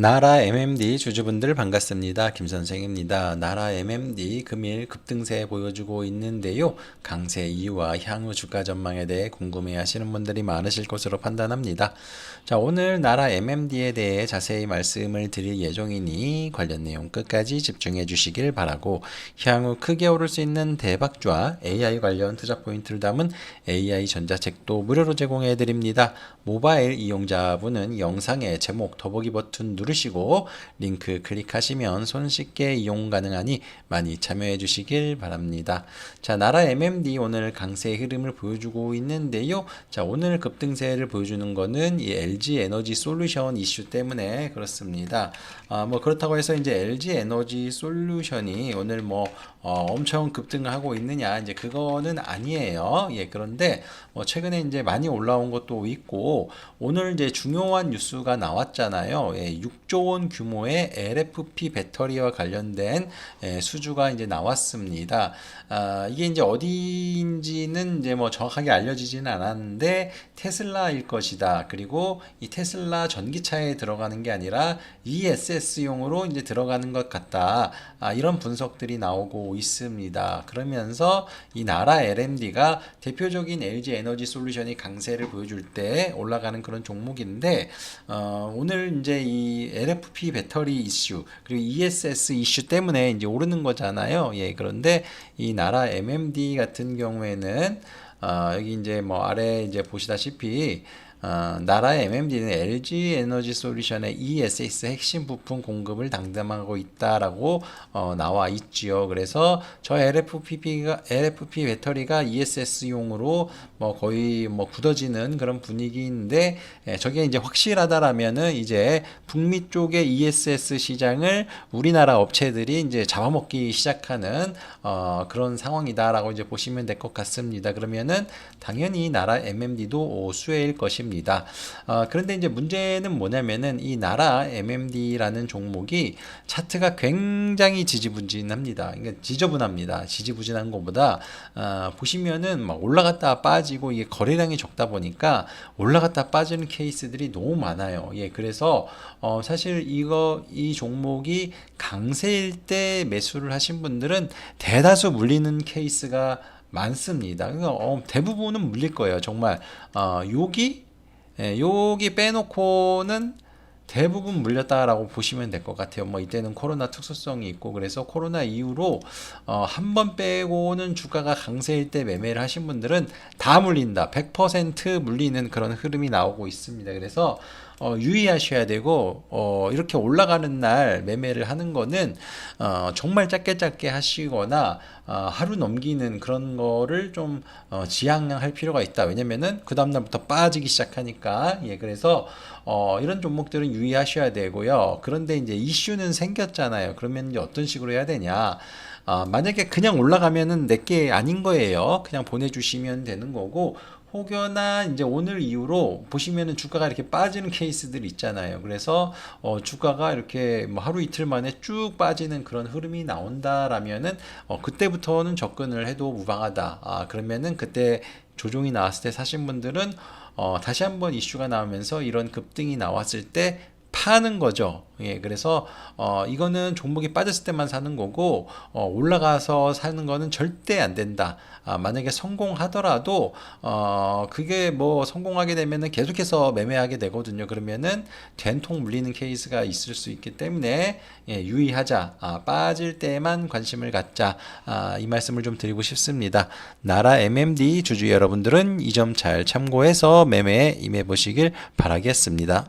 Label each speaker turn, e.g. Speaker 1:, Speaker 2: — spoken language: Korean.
Speaker 1: 나라 MMD 주주분들 반갑습니다. 김 선생입니다. 나라 MMD 금일 급등세 보여주고 있는데요. 강세 이유와 향후 주가 전망에 대해 궁금해 하시는 분들이 많으실 것으로 판단합니다. 자, 오늘 나라 MMD에 대해 자세히 말씀을 드릴 예정이니 관련 내용 끝까지 집중해 주시길 바라고 향후 크게 오를 수 있는 대박주와 AI 관련 투자 포인트를 담은 AI 전자책도 무료로 제공해 드립니다. 모바일 이용자분은 영상의 제목 더보기 버튼 누르 시고 링크 클릭하시면 손쉽게 이용 가능하니 많이 참여해 주시길 바랍니다. 자, 나라 MMD 오늘 강세 흐름을 보여주고 있는데요. 자, 오늘 급등세를 보여주는 거는 이 LG 에너지 솔루션 이슈 때문에 그렇습니다. 아, 뭐 그렇다고 해서 이제 LG 에너지 솔루션이 오늘 뭐 어, 엄청 급등을 하고 있느냐 이제 그거는 아니에요. 예, 그런데 뭐 최근에 이제 많이 올라온 것도 있고 오늘 이제 중요한 뉴스가 나왔잖아요. 예, 6조 원 규모의 LFP 배터리와 관련된 예, 수주가 이제 나왔습니다. 아, 이게 이제 어디인지는 이제 뭐 정확하게 알려지지는 않았는데 테슬라일 것이다. 그리고 이 테슬라 전기차에 들어가는 게 아니라 ESS용으로 이제 들어가는 것 같다. 아, 이런 분석들이 나오고 있습니다. 그러면서 이 나라 LMD가 대표적인 LG 에너지 솔루션이 강세를 보여줄 때 올라가는 그런 종목인데 어, 오늘 이제 이 LFP 배터리 이슈 그리고 ESS 이슈 때문에 이제 오르는 거잖아요. 예, 그런데 이 나라 MMD 같은 경우에는 어, 여기 이제 뭐 아래 이제 보시다시피 어, 나라의 MMD는 LG 에너지 솔루션의 ESS 핵심 부품 공급을 담당하고 있다라고 어, 나와 있지요. 그래서 저 LFP가 LFP 배터리가 ESS용으로 뭐 거의 뭐 굳어지는 그런 분위기인데 예, 저게 이제 확실하다라면은 이제 북미 쪽의 ESS 시장을 우리나라 업체들이 이제 잡아먹기 시작하는 어, 그런 상황이다라고 이제 보시면 될 것 같습니다. 그러면은 당연히 나라 MMD도 수혜일 것입니다. 어, 그런데 이제 문제는 뭐냐면은 이 나라 MMD라는 종목이 차트가 굉장히 지지부진합니다. 그러니까 지저분합니다. 지지부진한 것보다 어, 보시면은 막 올라갔다 빠지고 이게 거래량이 적다 보니까 올라갔다 빠지는 케이스들이 너무 많아요. 예, 그래서 어, 사실 이거 이 종목이 강세일 때 매수를 하신 분들은 대다수 물리는 케이스가 많습니다. 그러니까 어, 대부분은 물릴 거예요. 정말 어, 여기 예, 여기 빼놓고는 대부분 물렸다라고 보시면 될 것 같아요. 뭐 이때는 코로나 특수성이 있고 그래서 코로나 이후로 어, 한 번 빼고는 주가가 강세일 때 매매를 하신 분들은 다 물린다. 100% 물리는 그런 흐름이 나오고 있습니다. 그래서 어, 유의하셔야 되고 어, 이렇게 올라가는 날 매매를 하는 거는 어, 정말 짧게 짧게 하시거나 어, 하루 넘기는 그런 거를 좀 어, 지양할 필요가 있다. 왜냐면은 그 다음 날부터 빠지기 시작하니까 예 그래서 어, 이런 종목들은 유의하셔야 되고요. 그런데 이제 이슈는 생겼잖아요. 그러면 이제 어떤 식으로 해야 되냐? 아, 만약에 그냥 올라가면은 내게 아닌 거예요. 그냥 보내주시면 되는 거고 혹여나 이제 오늘 이후로 보시면은 주가가 이렇게 빠지는 케이스들 있잖아요. 그래서 어 주가가 이렇게 뭐 하루 이틀 만에 쭉 빠지는 그런 흐름이 나온다라면은 어 그때부터는 접근을 해도 무방하다. 아 그러면은 그때 조종이 나왔을 때 사신 분들은 어 다시 한번 이슈가 나오면서 이런 급등이 나왔을 때 파는 거죠. 예, 그래서 어 이거는 종목이 빠졌을 때만 사는 거고 어 올라가서 사는 거는 절대 안 된다. 아, 만약에 성공하더라도 어 그게 뭐 성공하게 되면은 계속해서 매매하게 되거든요. 그러면은 된통 물리는 케이스가 있을 수 있기 때문에 예, 유의하자. 아, 빠질 때만 관심을 갖자. 아, 이 말씀을 좀 드리고 싶습니다. 나라 MMD 주주 여러분들은 이 점 잘 참고해서 매매에 임해 보시길 바라겠습니다.